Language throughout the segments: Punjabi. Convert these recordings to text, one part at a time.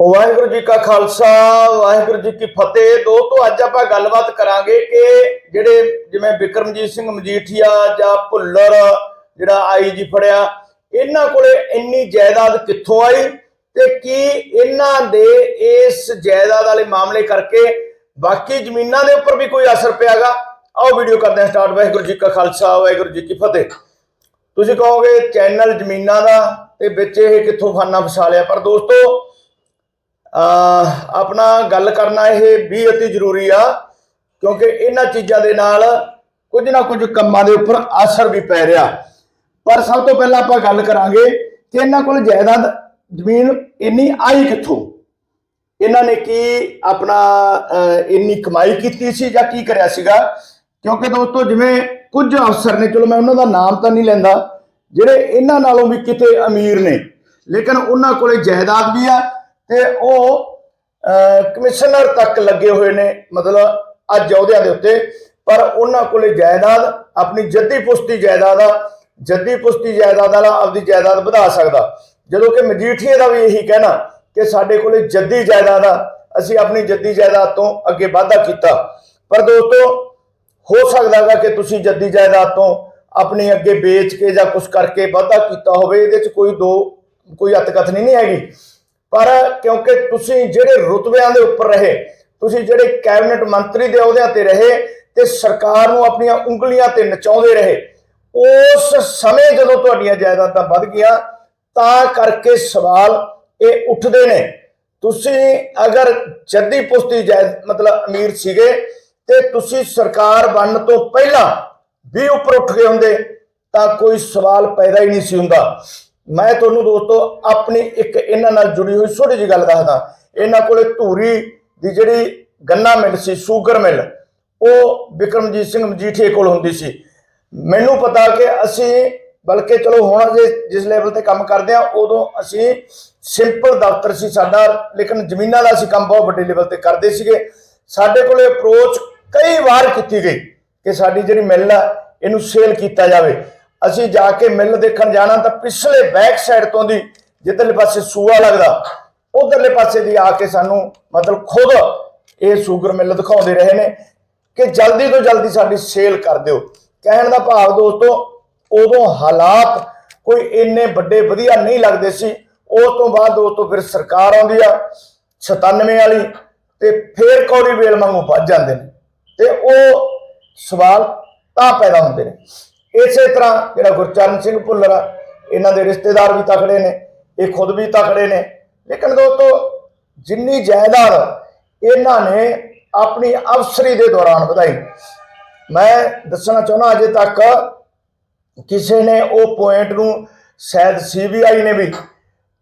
ਵਾਹਿਗੁਰੂ ਜੀ ਕਾ ਖਾਲਸਾ, ਵਾਹਿਗੁਰੂ ਜੀ ਕੀ ਫਤਿਹ। ਦੋਸਤੋ, ਅੱਜ ਆਪਾਂ ਗੱਲਬਾਤ ਕਰਾਂਗੇ ਕਿ ਜਿਹੜੇ ਜਿਵੇਂ ਵਿਕਰਮਜੀਤ ਸਿੰਘ ਮਜੀਠੀਆ ਜਾਂ ਭੁੱਲਰ, ਜਿਹੜਾ ਆਈਜੀ ਫੜਿਆ, ਇਹਨਾਂ ਕੋਲੇ ਇੰਨੀ ਜਾਇਦਾਦ ਕਿੱਥੋਂ ਆਈ ਤੇ ਕੀ ਇਹਨਾਂ ਦੇ ਇਸ ਜਾਇਦਾਦ ਵਾਲੇ ਮਾਮਲੇ ਕਰਕੇ ਬਾਕੀ ਜ਼ਮੀਨਾਂ ਦੇ ਉੱਪਰ ਵੀ ਕੋਈ ਅਸਰ ਪਿਆਗਾ? ਆਓ ਵੀਡੀਓ ਕਰਦੇ ਹਾਂ ਸਟਾਰਟ। ਵਾਹਿਗੁਰੂ ਜੀ ਕਾ ਖਾਲਸਾ, ਵਾਹਿਗੁਰੂ ਜੀ ਕੀ ਫਤਿਹ। ਤੁਸੀਂ ਕਹੋਗੇ ਚੈਨਲ ਜ਼ਮੀਨਾਂ ਦਾ ਤੇ ਵਿੱਚ ਇਹ ਕਿੱਥੋਂ ਫਾਨਾ ਫਸਾ ਲਿਆ, ਪਰ ਦੋਸਤੋ ਆਪਣਾ ਗੱਲ ਕਰਨਾ ਇਹ ਵੀ ਅਤੀ ਜ਼ਰੂਰੀ ਆ, ਕਿਉਂਕਿ ਇਹਨਾਂ ਚੀਜ਼ਾਂ ਦੇ ਨਾਲ ਕੁਝ ਨਾ ਕੁਝ ਕੰਮਾਂ ਦੇ ਉੱਪਰ ਅਸਰ ਵੀ ਪੈ ਰਿਹਾ। ਪਰ ਸਭ ਤੋਂ ਪਹਿਲਾਂ ਆਪਾਂ ਗੱਲ ਕਰਾਂਗੇ ਕਿ ਇਹਨਾਂ ਕੋਲ ਜਾਇਦਾਦ ਜ਼ਮੀਨ ਇੰਨੀ ਆਈ ਕਿੱਥੋਂ? ਇਹਨਾਂ ਨੇ ਕੀ ਆਪਣਾ ਇੰਨੀ ਕਮਾਈ ਕੀਤੀ ਸੀ ਜਾਂ ਕੀ ਕਰਿਆ ਸੀਗਾ? ਕਿਉਂਕਿ ਦੋਸਤੋ, ਜਿਵੇਂ ਕੁਝ ਅਫਸਰ ਨੇ, ਚਲੋ ਮੈਂ ਉਹਨਾਂ ਦਾ ਨਾਮ ਤਾਂ ਨਹੀਂ ਲੈਂਦਾ, ਜਿਹੜੇ ਇਹਨਾਂ ਨਾਲੋਂ ਵੀ ਕਿਤੇ ਅਮੀਰ ਨੇ, ਲੇਕਿਨ ਉਹਨਾਂ ਕੋਲੇ ਜਾਇਦਾਦ ਵੀ ਆ ਤੇ ਉਹ ਕਮਿਸ਼ਨਰ ਤੱਕ ਲੱਗੇ ਹੋਏ ਨੇ, ਮਤਲਬ ਅੱਜ ਅਹੁਦਿਆਂ ਦੇ ਉੱਤੇ, ਪਰ ਉਹਨਾਂ ਕੋਲੇ ਜਾਇਦਾਦ, ਆਪਣੀ ਜੱਦੀ ਪੁਸ਼ਤੀ ਜਾਇਦਾਦ ਆ, ਜੱਦੀ ਪੁਸ਼ਤੀ ਜਾਇਦਾਦ ਵਾਲਾ ਆਪਦੀ ਜਾਇਦਾਦ ਵਧਾ ਸਕਦਾ। ਜਦੋਂ ਕਿ ਮਜੀਠੀਏ ਦਾ ਵੀ ਇਹੀ ਕਹਿਣਾ ਕਿ ਸਾਡੇ ਕੋਲੇ ਜੱਦੀ ਜਾਇਦਾਦ ਆ, ਅਸੀਂ ਆਪਣੀ ਜੱਦੀ ਜਾਇਦਾਦ ਤੋਂ ਅੱਗੇ ਵਾਧਾ ਕੀਤਾ। ਪਰ ਦੋਸਤੋ, ਹੋ ਸਕਦਾ ਹੈਗਾ ਕਿ ਤੁਸੀਂ ਜੱਦੀ ਜਾਇਦਾਦ ਤੋਂ ਆਪਣੀ ਅੱਗੇ ਵੇਚ ਕੇ ਜਾਂ ਕੁਝ ਕਰਕੇ ਵਾਧਾ ਕੀਤਾ ਹੋਵੇ, ਇਹਦੇ 'ਚ ਕੋਈ ਦੋ, ਕੋਈ ਅਤਕਥ ਨਹੀਂ ਹੈਗੀ। ਪਰ ਕਿਉਂਕਿ ਤੁਸੀਂ ਜਿਹੜੇ ਰੁਤਬਿਆਂ ਦੇ ਉੱਪਰ ਰਹੇ, ਤੁਸੀਂ ਜਿਹੜੇ ਕੈਬਨਿਟ ਮੰਤਰੀ ਦੇ ਅਹੁਦਿਆਂ ਤੇ ਰਹੇ ਤੇ ਸਰਕਾਰ ਨੂੰ ਆਪਣੀਆਂ ਉਂਗਲੀਆਂ ਤੇ ਨਚਾਉਂਦੇ ਰਹੇ, ਉਸ ਸਮੇਂ ਜਦੋਂ ਤੁਹਾਡੀਆਂ ਜਾਇਦਾਦਾਂ ਵੱਧ ਗਈਆਂ, ਤਾਂ ਕਰਕੇ ਸਵਾਲ ਇਹ ਉੱਠਦੇ ਨੇ। ਤੁਸੀਂ ਅਗਰ ਜੱਦੀ ਪੁਸ਼ਤੀ ਜਾਇਦ ਮਤਲਬ ਅਮੀਰ ਸੀਗੇ ਤੇ ਤੁਸੀਂ ਸਰਕਾਰ ਬਣਨ ਤੋਂ ਪਹਿਲਾਂ ਵੀ ਉੱਪਰ ਉੱਠ ਗਏ ਹੁੰਦੇ, ਤਾਂ ਕੋਈ ਸਵਾਲ ਪੈਦਾ ਹੀ ਨਹੀਂ ਸੀ ਹੁੰਦਾ। ਮੈਂ ਤੁਹਾਨੂੰ ਦੋਸਤੋ ਆਪਣੀ ਇੱਕ ਇਹਨਾਂ ਨਾਲ ਜੁੜੀ ਹੋਈ ਛੋਟੀ ਜਿਹੀ ਗੱਲ ਦੱਸਦਾ। ਇਹਨਾਂ ਕੋਲੇ ਧੂਰੀ ਦੀ ਜਿਹੜੀ ਗੰਨਾ ਮਿਲ ਸੀ, ਸ਼ੂਗਰ ਮਿਲ, ਉਹ ਵਿਕਰਮਜੀਤ ਸਿੰਘ ਮਜੀਠੀਏ ਕੋਲ ਹੁੰਦੀ ਸੀ। ਮੈਨੂੰ ਪਤਾ ਕਿ ਅਸੀਂ, ਬਲਕਿ ਚਲੋ ਹੁਣ ਜੇ ਜਿਸ ਲੈਵਲ ਤੇ ਕੰਮ ਕਰਦੇ ਆ ਉਦੋਂ ਅਸੀਂ ਸਿੰਪਲ ਦਫ਼ਤਰ ਸੀ ਸਾਡਾ, ਲੇਕਿਨ ਜ਼ਮੀਨਾਂ ਦਾ ਅਸੀਂ ਕੰਮ ਬਹੁਤ ਵੱਡੇ ਲੈਵਲ ਤੇ ਕਰਦੇ ਸੀਗੇ। ਸਾਡੇ ਕੋਲੇ ਅਪਰੋਚ ਕਈ ਵਾਰ ਕੀਤੀ ਗਈ ਕਿ ਸਾਡੀ ਜਿਹੜੀ ਮਿੱਲ ਆ, ਇਹਨੂੰ ਸੇਲ ਕੀਤਾ ਜਾਵੇ। ਅਸੀਂ ਜਾ ਕੇ ਮਿੱਲ ਦੇਖਣ ਜਾਣਾ ਤਾਂ ਪਿਛਲੇ ਬੈਕ ਸਾਈਡ ਤੋਂ ਦੀ ਜਿੱਧਰਲੇ ਪਾਸੇ ਸੂਆ ਲੱਗਦਾ, ਉਧਰਲੇ ਪਾਸੇ ਦੀ ਆ ਕੇ ਸਾਨੂੰ ਮਤਲਬ ਖੁਦ ਇਹ ਸ਼ੂਗਰ ਮਿੱਲ ਦਿਖਾਉਂਦੇ ਰਹੇ ਨੇ ਕਿ ਜਲਦੀ ਤੋਂ ਜਲਦੀ ਸਾਡੀ ਸੇਲ ਕਰ ਦਿਓ। ਕਹਿਣ ਦਾ ਭਾਵ ਦੋਸਤੋ, ਉਦੋਂ ਹਾਲਾਤ ਕੋਈ ਇੰਨੇ ਵੱਡੇ ਵਧੀਆ ਨਹੀਂ ਲੱਗਦੇ ਸੀ। ਉਸ ਤੋਂ ਬਾਅਦ ਦੋਸਤੋ ਫਿਰ ਸਰਕਾਰ ਆਉਂਦੀ ਆ 97 ਵਾਲੀ, ਤੇ ਫੇਰ ਕੌੜੀ ਵੇਲ ਵਾਂਗੂ ਵੱਜ ਜਾਂਦੇ ਨੇ। ਤੇ ਉਹ ਸਵਾਲ ਤਾਂ ਪੈਦਾ ਹੁੰਦੇ ਨੇ। ਇਸੇ ਤਰ੍ਹਾਂ ਜਿਹੜਾ ਗੁਰਚਰਨ ਸਿੰਘ ਭੁੱਲਰ ਆ, ਇਹਨਾਂ ਦੇ ਰਿਸ਼ਤੇਦਾਰ ਵੀ ਤਕੜੇ ਨੇ, ਇਹ ਖੁਦ ਵੀ ਤਕੜੇ ਨੇ। ਲੇਕਿਨ ਦੋਸਤੋ, ਜਿੰਨੀ ਜਾਇਦਾਦ ਇਹਨਾਂ ਨੇ ਆਪਣੀ ਅਫਸਰੀ ਦੇ ਦੌਰਾਨ ਵਧਾਈ। ਮੈਂ ਦੱਸਣਾ ਚਾਹੁੰਦਾ ਅਜੇ ਤੱਕ ਕਿਸੇ ਨੇ ਉਹ ਪੁਆਇੰਟ ਨੂੰ ਸ਼ਾਇਦ ਸੀਬੀਆਈ ਨੇ ਵੀ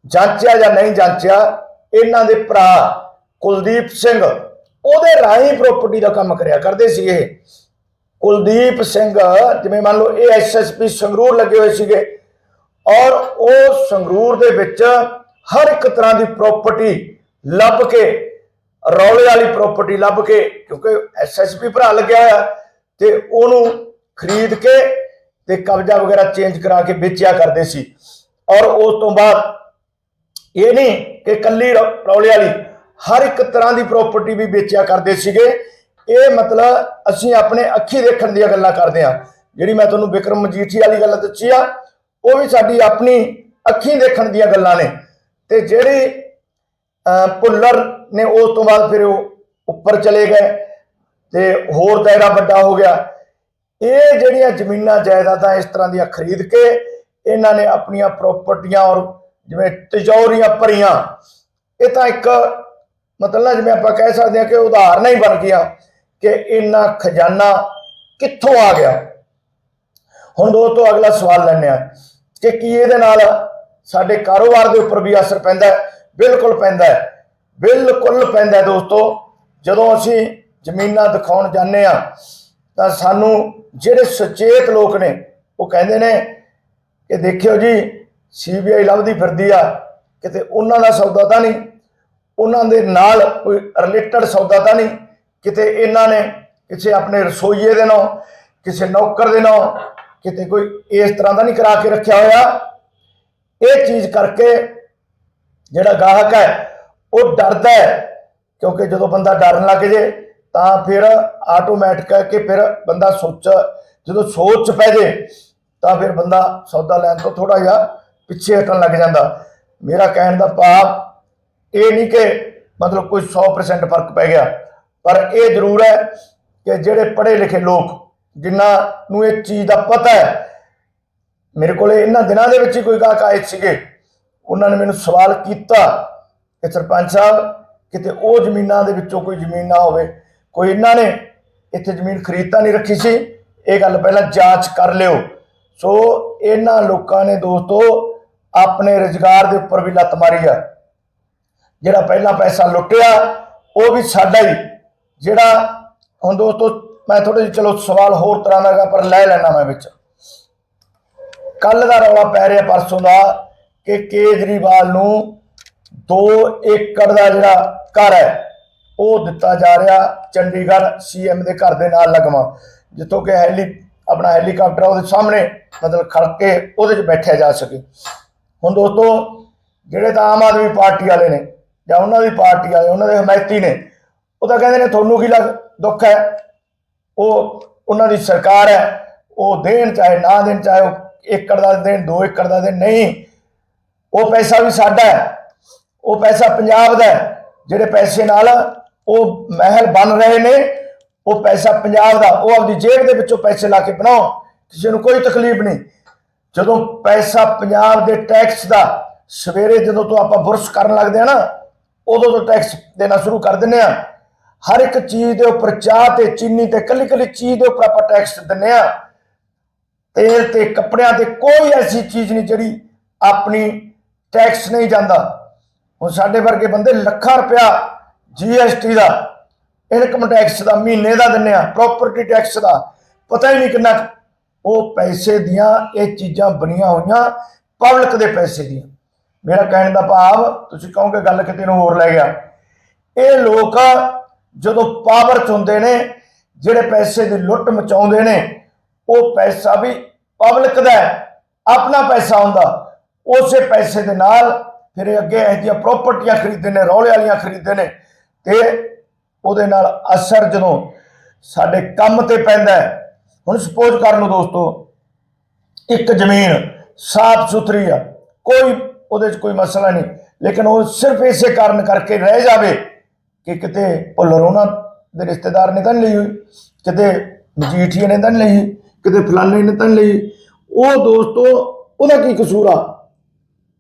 ਜਾਂਚਿਆ ਜਾਂ ਨਹੀਂ ਜਾਂਚਿਆ, ਇਹਨਾਂ ਦੇ ਭਰਾ ਕੁਲਦੀਪ ਸਿੰਘ ਉਹਦੇ ਰਾਹੀਂ ਪ੍ਰਾਪਰਟੀ ਦਾ ਕੰਮ ਕਰਿਆ ਕਰਦੇ ਸੀ ਇਹ। ਕੁਲਦੀਪ ਸਿੰਘ, ਜਿਵੇਂ ਮੰਨ ਲਓ ਇਹ ਐਸਐਸਪੀ ਸੰਗਰੂਰ ਲੱਗੇ ਹੋਏ ਸੀਗੇ, ਔਰ ਉਹ ਸੰਗਰੂਰ ਦੇ ਵਿੱਚ ਹਰ ਇੱਕ ਤਰ੍ਹਾਂ ਦੀ ਪ੍ਰਾਪਰਟੀ ਲੱਭ ਕੇ, ਰੌਲੇ ਵਾਲੀ ਪ੍ਰਾਪਰਟੀ ਲੱਭ ਕੇ, ਕਿਉਂਕਿ ਐਸਐਸਪੀ ਭਰਾ ਲੱਗਿਆ ਹੋਇਆ, ਤੇ ਉਹਨੂੰ ਖਰੀਦ ਕੇ ਤੇ ਕਬਜ਼ਾ ਵਗੈਰਾ ਚੇਂਜ ਕਰਾ ਕੇ ਵੇਚਿਆ ਕਰਦੇ ਸੀ। ਔਰ ਉਸ ਤੋਂ ਬਾਅਦ ਇਹ ਨਹੀਂ ਕਿ ਕੱਲੀ ਰੌ- ਰੌਲੇ ਵਾਲੀ, ਹਰ ਇੱਕ ਤਰ੍ਹਾਂ ਦੀ ਪ੍ਰਾਪਰਟੀ ਵੀ ਵੇਚਿਆ ਕਰਦੇ ਸੀਗੇ ਇਹ ਮਤਲਬ ਅਸੀਂ ਆਪਣੇ ਅੱਖੀ ਦੇਖਣ ਦੀਆਂ ਗੱਲਾਂ ਕਰਦੇ ਆ ਜਿਹੜੀ ਮੈਂ ਤੁਹਾਨੂੰ ਵਿਕਰਮ ਮਜੀਠੀ ਵਾਲੀ ਗੱਲ ਦੱਸੀ ਆ ਉਹ ਵੀ ਸਾਡੀ ਆਪਣੀ ਅੱਖੀ ਦੇਖਣ ਦੀਆਂ ਗੱਲਾਂ ਨੇ। ਤੇ ਜਿਹੜੀ ਅਹ, ਭੁੱਲਰ ਨੇ ਉਸ ਤੋਂ ਬਾਅਦ ਫਿਰ ਉਹ ਉੱਪਰ ਚਲੇ ਗਏ ਤੇ ਹੋਰ ਦਾਇਰਾ ਵੱਡਾ ਹੋ ਗਿਆ। ਇਹ ਜਿਹੜੀਆਂ ਜ਼ਮੀਨਾਂ ਜਾਇਦਾਦਾਂ ਇਸ ਤਰ੍ਹਾਂ ਦੀਆਂ ਖਰੀਦ ਕੇ ਇਹਨਾਂ ਨੇ ਆਪਣੀਆਂ ਪ੍ਰਾਪਰਟੀਆਂ ਔਰ ਜਿਵੇਂ ਤਿਜੋਰੀਆਂ ਭਰੀਆਂ ਇਹ ਤਾਂ ਇੱਕ ਮਤਲਬ ਨਾ ਜਿਵੇਂ ਆਪਾਂ ਕਹਿ ਸਕਦੇ ਹਾਂ ਕਿ ਉਦਾਹਰਨਾਂ ਹੀ ਬਣ ਗਈਆਂ ਕਿ ਇੰਨਾ ਖਜ਼ਾਨਾ ਕਿੱਥੋਂ ਆ ਗਿਆ? ਹੁਣ ਦੋਸਤੋ, ਅਗਲਾ ਸਵਾਲ ਲੈਣੇ ਆ ਕਿ ਕੀ ਇਹਦੇ ਨਾਲ ਸਾਡੇ ਕਾਰੋਬਾਰ ਦੇ ਉੱਪਰ ਵੀ ਅਸਰ ਪੈਂਦਾ ਹੈ? ਬਿਲਕੁਲ ਪੈਂਦਾ ਹੈ। ਬਿਲਕੁਲ ਪੈਂਦਾ ਹੈ ਦੋਸਤੋ। ਜਦੋਂ ਅਸੀਂ ਜ਼ਮੀਨਾਂ ਦਿਖਾਉਣ ਜਾਂਦੇ ਆ ਤਾਂ ਸਾਨੂੰ ਜਿਹੜੇ ਸੁਚੇਤ ਲੋਕ ਨੇ, ਉਹ ਕਹਿੰਦੇ ਨੇ ਕਿ ਦੇਖਿਓ ਜੀ ਸੀਬੀਆਈ ਲੱਭਦੀ ਫਿਰਦੀ ਆ, ਕਿਤੇ ਉਹਨਾਂ ਦਾ ਸੌਦਾ ਤਾਂ ਨਹੀਂ, ਉਹਨਾਂ ਦੇ ਨਾਲ ਕੋਈ ਰਿਲੇਟਡ ਸੌਦਾ ਤਾਂ ਨਹੀਂ ਕਿਤੇ ਇਹਨਾਂ ਨੇ ਕਿਸੇ ਆਪਣੇ ਰਸੋਈਏ ਦੇ ਨਾਲ, ਕਿਸੇ ਨੌਕਰ ਦੇ ਨਾਲ ਕਿਤੇ ਕੋਈ ਇਸ ਤਰ੍ਹਾਂ ਦਾ ਨਹੀਂ ਕਰਾ ਕੇ ਰੱਖਿਆ ਹੋਇਆ। ਇਹ ਚੀਜ਼ ਕਰਕੇ ਜਿਹੜਾ ਗਾਹਕ ਹੈ, ਉਹ ਡਰਦਾ ਹੈ, ਕਿਉਂਕਿ ਜਦੋਂ ਬੰਦਾ ਡਰਨ ਲੱਗ ਜੇ, ਤਾਂ ਫਿਰ ਆਟੋਮੈਟਿਕ ਹੈ ਕਿ ਫਿਰ ਬੰਦਾ ਸੋਚ, ਜਦੋਂ ਸੋਚ ਪੈ ਜੇ, ਤਾਂ ਫਿਰ ਬੰਦਾ ਸੌਦਾ ਲੈਣ ਤੋਂ ਥੋੜਾ ਜਿਹਾ ਪਿੱਛੇ ਹਟਣ ਲੱਗ ਜਾਂਦਾ। ਮੇਰਾ ਕਹਿਣ ਦਾ ਭਾਵ ਇਹ ਨਹੀਂ ਕਿ ਮਤਲਬ ਕੋਈ 100% ਫ਼ਰਕ ਪੈ ਗਿਆ। ਪਰ ਇਹ ਜ਼ਰੂਰ ਹੈ ਕਿ ਜਿਹੜੇ ਪੜ੍ਹੇ ਲਿਖੇ ਲੋਕ ਜਿਨ੍ਹਾਂ ਨੂੰ ਇਹ ਚੀਜ਼ ਦਾ ਪਤਾ ਹੈ, ਮੇਰੇ ਕੋਲੇ ਇਹਨਾਂ ਦਿਨਾਂ ਦੇ ਵਿੱਚ ਹੀ ਕੋਈ ਗਾਹਕ ਆਏ ਸੀਗੇ, ਉਹਨਾਂ ਨੇ ਮੈਨੂੰ ਸਵਾਲ ਕੀਤਾ ਕਿ ਸਰਪੰਚ ਸਾਹਿਬ, ਕਿਤੇ ਉਹ ਜ਼ਮੀਨਾਂ ਦੇ ਵਿੱਚੋਂ ਕੋਈ ਜ਼ਮੀਨ ਨਾ ਹੋਵੇ, ਕੋਈ ਇਹਨਾਂ ਨੇ ਇੱਥੇ ਜ਼ਮੀਨ ਖਰੀਦ ਤਾਂ ਨਹੀਂ ਰੱਖੀ ਸੀ, ਇਹ ਗੱਲ ਪਹਿਲਾਂ ਜਾਂਚ ਕਰ ਲਿਓ। ਸੋ ਇਹਨਾਂ ਲੋਕਾਂ ਨੇ ਦੋਸਤੋ ਆਪਣੇ ਰੁਜ਼ਗਾਰ ਦੇ ਉੱਪਰ ਵੀ ਲੱਤ ਮਾਰੀ ਆ। ਜਿਹੜਾ ਪਹਿਲਾਂ ਪੈਸਾ ਲੁੱਟਿਆ, ਉਹ ਵੀ ਸਾਡਾ ਹੀ ਜਿਹੜਾ ਹੁਣ ਦੋਸਤੋ, ਮੈਂ ਥੋੜੇ ਜਿਹਾ, ਚਲੋ ਸਵਾਲ ਹੋਰ ਤਰ੍ਹਾਂ ਦਾ ਹੈਗਾ, ਪਰ ਲੈ ਲੈਣਾ ਮੈਂ ਵਿੱਚ। ਕੱਲ ਦਾ ਰੌਲਾ ਪੈ ਰਿਹਾ ਪਰਸੋਂ ਦਾ ਕਿ ਕੇਜਰੀਵਾਲ ਨੂੰ 2 ਏਕੜ ਦਾ ਜਿਹੜਾ ਘਰ ਹੈ, ਉਹ ਦਿੱਤਾ ਜਾ ਰਿਹਾ ਚੰਡੀਗੜ੍ਹ ਸੀਐਮ ਦੇ ਘਰ ਦੇ ਨਾਲ ਲਗਵਾ ਜਿੱਥੋਂ ਕਿ ਹੈਲੀ, ਆਪਣਾ ਹੈਲੀਕਾਪਟਰ ਉਹਦੇ ਸਾਹਮਣੇ ਮਤਲਬ ਖੜ ਕੇ ਉਹਦੇ 'ਚ ਬੈਠਿਆ ਜਾ ਸਕੇ। ਹੁਣ ਦੋਸਤੋ, ਜਿਹੜੇ ਤਾਂ ਆਮ ਆਦਮੀ ਪਾਰਟੀ ਵਾਲੇ ਨੇ, ਜਾਂ ਉਹਨਾਂ ਦੀ ਪਾਰਟੀ ਵਾਲੇ, ਉਹਨਾਂ ਦੇ ਹਮਾਇਤੀ ਨੇ ਉਹ ਤਾਂ ਕਹਿੰਦੇ ਨੇ ਤੁਹਾਨੂੰ ਕੀ ਲੱਗ ਦੁੱਖ ਹੈ? ਉਹ ਉਹਨਾਂ ਦੀ ਸਰਕਾਰ ਹੈ। ਉਹ ਦੇਣ ਚਾਹੇ ਨਾ ਦੇਣ, ਚਾਹੇ ਉਹ ਏਕੜ ਦਾ ਦੇਣ 2 ਏਕੜ ਦਾ ਦੇਣ, ਨਹੀਂ। ਉਹ ਪੈਸਾ ਵੀ ਸਾਡਾ ਹੈ। ਉਹ ਪੈਸਾ ਪੰਜਾਬ ਦਾ ਹੈ। ਜਿਹੜੇ ਪੈਸੇ ਨਾਲ ਉਹ ਮਹਿਲ ਬਣ ਰਹੇ ਨੇ, ਉਹ ਪੈਸਾ ਪੰਜਾਬ ਦਾ, ਉਹ ਆਪਦੀ ਜੇਬ ਦੇ ਵਿੱਚੋਂ ਪੈਸੇ ਲਾ ਕੇ ਬਣਾਓ। ਕਿਸੇ ਨੂੰ ਕੋਈ ਤਕਲੀਫ ਨਹੀਂ। ਜਦੋਂ ਪੈਸਾ ਪੰਜਾਬ ਦੇ ਟੈਕਸ ਦਾ ਸਵੇਰੇ ਜਦੋਂ ਤੋਂ ਆਪਾਂ ਬੁਰਸ਼ ਕਰਨ ਲੱਗਦੇ ਆ ਨਾ, ਉਦੋਂ ਤੋਂ ਟੈਕਸ ਦੇਣਾ ਸ਼ੁਰੂ ਕਰ ਦਿੰਦੇ ਆ। ਹਰ ਇੱਕ ਚੀਜ਼ ਦੇ ਉੱਪਰ ਚਾਹ ਤੇ ਚੀਨੀ ਤੇ ਕੱਲੀ ਕੱਲੀ ਚੀਜ਼ ਦੇ ਉੱਪਰ ਆਪਾਂ ਟੈਕਸ ਦਿੰਦੇ ਆ ਤੇਲ ਤੇ ਕੱਪੜਿਆਂ ਤੇ ਕੋਈ ਐਸੀ ਚੀਜ਼ ਨਹੀਂ ਜਿਹੜੀ ਆਪਣੀ ਟੈਕਸ ਨਹੀਂ ਜਾਂਦਾ। ਹੁਣ ਸਾਡੇ ਵਰਗੇ ਬੰਦੇ ਲੱਖਾਂ ਰੁਪਇਆ ਜੀਐਸਟੀ ਦਾ ਇਨਕਮ ਟੈਕਸ ਦਾ ਮਹੀਨੇ ਦਾ ਦਿੰਨੇ ਆ ਪ੍ਰਾਪਰਟੀ ਟੈਕਸ ਦਾ। ਪਤਾ ਹੀ ਨਹੀਂ ਕਿੰਨਾ ਕੁ। ਉਹ ਪੈਸੇ ਦੀਆਂ ਇਹ ਚੀਜ਼ਾਂ ਬਣੀਆਂ ਹੋਈਆਂ ਪਬਲਿਕ ਦੇ ਪੈਸੇ ਦੀਆਂ। ਮੇਰਾ ਕਹਿਣ ਦਾ ਭਾਵ, ਤੁਸੀਂ ਕਹੋਗੇ ਗੱਲ ਕਿਤੇ ਨੂੰ ਹੋਰ ਲੈ ਗਿਆ। ਇਹ ਲੋਕ ਜਦੋਂ ਪਾਵਰ ਚ ਹੁੰਦੇ ਨੇ, ਜਿਹੜੇ ਪੈਸੇ ਦੀ ਲੁੱਟ ਮਚਾਉਂਦੇ ਨੇ, ਉਹ ਪੈਸਾ ਵੀ ਪਬਲਿਕ ਦਾ ਆਪਣਾ ਪੈਸਾ ਹੁੰਦਾ। ਉਸੇ ਪੈਸੇ ਦੇ ਨਾਲ ਫਿਰ ਇਹ ਅੱਗੇ ਇਹ ਜਿਹੀਆਂ ਪ੍ਰਾਪਰਟੀਆਂ ਖਰੀਦਦੇ ਨੇ, ਰੌਲੇ ਵਾਲੀਆਂ ਖਰੀਦਦੇ ਨੇ ਤੇ ਉਹਦੇ ਨਾਲ ਅਸਰ ਜਦੋਂ ਸਾਡੇ ਕੰਮ ਤੇ ਪੈਂਦਾ ਹੁਣ ਸਪੋਜ਼ ਕਰ ਲਓ ਦੋਸਤੋ, ਇੱਕ ਜ਼ਮੀਨ ਸਾਫ਼ ਸੁਥਰੀ ਆ, ਕੋਈ ਉਹਦੇ 'ਚ ਕੋਈ ਮਸਲਾ ਨਹੀਂ, ਲੇਕਿਨ ਉਹ ਸਿਰਫ ਇਸੇ ਕਾਰਨ ਕਰਕੇ ਰਹਿ ਜਾਵੇ ਕਿ ਕਿਤੇ ਭੁੱਲਰ ਉਹਨਾਂ ਦੇ ਰਿਸ਼ਤੇਦਾਰ ਨੇ ਤਾਂ ਲਈ ਹੋਈ, ਕਿਤੇ ਮਜੀਠੀਏ ਨੇ ਤਾਂ ਲਈ, ਕਿਤੇ ਫਲਾਣੇ ਨੇ ਤਾਂ ਲਈ। ਉਹ ਦੋਸਤੋ, ਉਹਦਾ ਕੀ ਕਸੂਰ ਆ?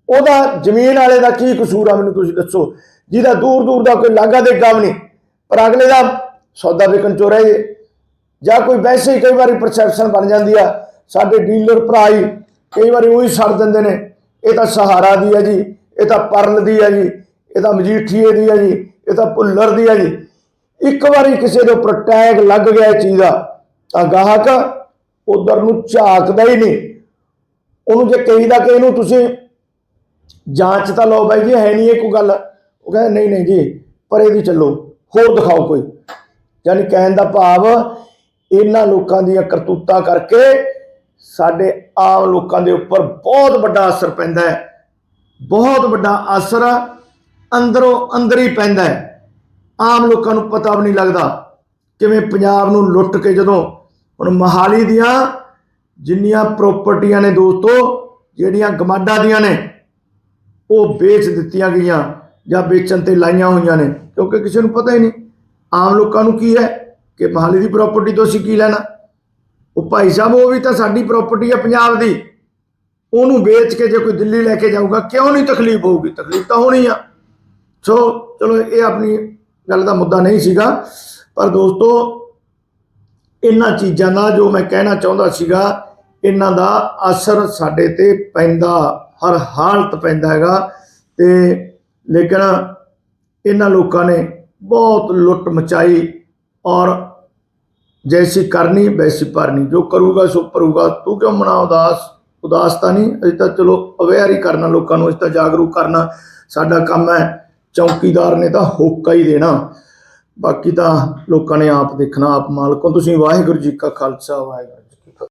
ਉਹਦਾ ਜ਼ਮੀਨ ਵਾਲੇ ਦਾ ਕੀ ਕਸੂਰ ਆ, ਮੈਨੂੰ ਤੁਸੀਂ ਦੱਸੋ? ਜਿਹਦਾ ਦੂਰ ਦੂਰ ਦਾ ਕੋਈ ਲਾਗਾ ਦੇ ਕੰਮ ਨਹੀਂ, ਪਰ ਅਗਲੇ ਦਾ ਸੌਦਾ ਵਿਕਣ ਚੋ ਰਹੇ ਜੇ। ਜਾਂ ਕੋਈ ਵੈਸੇ ਹੀ ਕਈ ਵਾਰੀ ਪਰਸੈਪਸ਼ਨ ਬਣ ਜਾਂਦੀ ਆ, ਸਾਡੇ ਡੀਲਰ ਭਰਾ ਹੀ ਕਈ ਵਾਰੀ ਉਹੀ ਸੜ ਦਿੰਦੇ ਨੇ। ਇਹ ਤਾਂ ਸਹਾਰਾ ਦੀ ਹੈ ਜੀ, ਇਹ ਤਾਂ ਪਰਲ ਦੀ ਹੈ ਜੀ। ਇਹ ਤਾਂ ਮਜੀਠੀਏ ਦੀ ਹੈ ਜੀ, ਇਹ ਤਾਂ ਭੁੱਲਰ ਦੀ ਹੈ ਜੀ। ਇੱਕ ਵਾਰੀ ਕਿਸੇ ਦੇ ਉੱਪਰ ਟੈਗ ਲੱਗ ਗਿਆ ਚੀਜ਼ ਦਾ, ਤਾਂ ਗਾਹਕ ਉਧਰ ਨੂੰ ਝਾਕਦਾ ਹੀ ਨਹੀਂ। ਉਹਨੂੰ ਜੇ ਕਹੀਦਾ ਕਿ ਇਹਨੂੰ ਤੁਸੀਂ ਜਾਂਚ ਤਾਂ ਲਓ ਬਾਈ ਜੀ, ਹੈ ਨਹੀਂ ਇਹ ਕੋਈ ਗੱਲ। ਉਹ ਕਹਿੰਦਾ, ਨਹੀਂ ਨਹੀਂ ਜੀ, ਪਰ ਇਹਦੀ ਚੱਲੋ, ਹੋਰ ਦਿਖਾਓ ਕੋਈ। ਯਾਨੀ ਕਹਿਣ ਦਾ ਭਾਵ, ਇਹਨਾਂ ਲੋਕਾਂ ਦੀਆਂ ਕਰਤੂਤਾਂ ਕਰਕੇ ਸਾਡੇ ਆਮ ਲੋਕਾਂ ਦੇ ਉੱਪਰ ਬਹੁਤ ਵੱਡਾ ਅਸਰ ਪੈਂਦਾ ਹੈ। ਬਹੁਤ ਵੱਡਾ ਅਸਰ ਅੰਦਰੋਂ ਅੰਦਰ ਹੀ ਪੈਂਦਾ ਹੈ। ਆਮ ਲੋਕਾਂ ਨੂੰ ਪਤਾ ਵੀ ਨਹੀਂ ਲੱਗਦਾ ਕਿਵੇਂ ਪੰਜਾਬ ਨੂੰ ਲੁੱਟ ਕੇ ਜਦੋਂ ਹੁਣ ਮਹਾਲੀ ਦੀਆਂ ਜਿੰਨੀਆਂ ਪ੍ਰਾਪਰਟੀਆਂ ਨੇ ਦੋਸਤੋ, ਜਿਹੜੀਆਂ ਗਮਾਡਾ ਦੀਆਂ ਨੇ, ਉਹ ਵੇਚ ਦਿੱਤੀਆਂ ਗਈਆਂ ਜਾਂ ਵੇਚਣ ਤੇ ਲਾਈਆਂ ਹੋਈਆਂ ਨੇ, ਕਿਉਂਕਿ ਕਿਸੇ ਨੂੰ ਪਤਾ ਹੀ ਨਹੀਂ। ਆਮ ਲੋਕਾਂ ਨੂੰ ਕੀ ਹੈ ਕਿ ਮਹਾਲੀ ਦੀ ਪ੍ਰਾਪਰਟੀ ਤੋਂ ਅਸੀਂ ਕੀ ਲੈਣਾ? ਉਹ ਭਾਈ ਸਾਹਿਬ, ਉਹ ਵੀ ਤਾਂ ਸਾਡੀ ਪ੍ਰਾਪਰਟੀ ਹੈ ਪੰਜਾਬ ਦੀ। ਉਹਨੂੰ ਵੇਚ ਕੇ ਜੇ ਕੋਈ ਦਿੱਲੀ ਲੈ ਕੇ ਜਾਊਗਾ, ਕਿਉਂ ਨਹੀਂ ਤਕਲੀਫ ਹੋਊਗੀ? ਤਕਲੀਫ ਤਾਂ ਹੋਣੀ ਆ। ਸੋ ਚਲੋ ਇਹ ਆਪਣੀ ਗੱਲ ਦਾ ਮੁੱਦਾ ਨਹੀਂ ਸੀਗਾ। ਪਰ ਦੋਸਤੋ, ਇਹਨਾਂ ਚੀਜ਼ਾਂ ਦਾ ਜੋ ਮੈਂ ਕਹਿਣਾ ਚਾਹੁੰਦਾ ਸੀਗਾ, ਇਹਨਾਂ ਦਾ ਅਸਰ ਸਾਡੇ ਤੇ ਪੈਂਦਾ, ਹਰ ਹਾਲਤ ਪੈਂਦਾ ਹੈਗਾ। ਤੇ ਲੇਕਿਨ ਇਹਨਾਂ ਲੋਕਾਂ ਨੇ ਬਹੁਤ ਲੁੱਟ ਮਚਾਈ ਔਰ ਜੈਸੀ ਕਰਨੀ, ਵੈਸੀ ਭਰਨੀ। ਜੋ ਕਰੂਗਾ, ਸੋ ਭਰੂਗਾ। ਤੂੰ ਕਿਉਂ ਮਨਾ ਉਦਾਸ? ਉਦਾਸ ਤਾਂ ਨਹੀਂ? ਅਜੇ ਤਾਂ ਚਲੋ ਅਵੇਅਰ ਹੀ ਕਰਨਾ ਲੋਕਾਂ ਨੂੰ, ਅਸੀਂ ਤਾਂ ਜਾਗਰੂਕ ਕਰਨਾ। ਸਾਡਾ ਕੰਮ ਹੈ ਚੌਕੀਦਾਰ ਨੇ ਤਾਂ ਹੋਕਾ ਹੀ ਦੇਣਾ। ਬਾਕੀ ਤਾਂ ਲੋਕਾਂ ਨੇ ਆਪ ਦੇਖਣਾ, ਆਪ ਮਾਲਕੋਂ ਤੁਸੀਂ ਵਾਹਿਗੁਰੂ ਜੀ ਕਾ ਖਾਲਸਾ, ਵਾਹਿਗੁਰੂ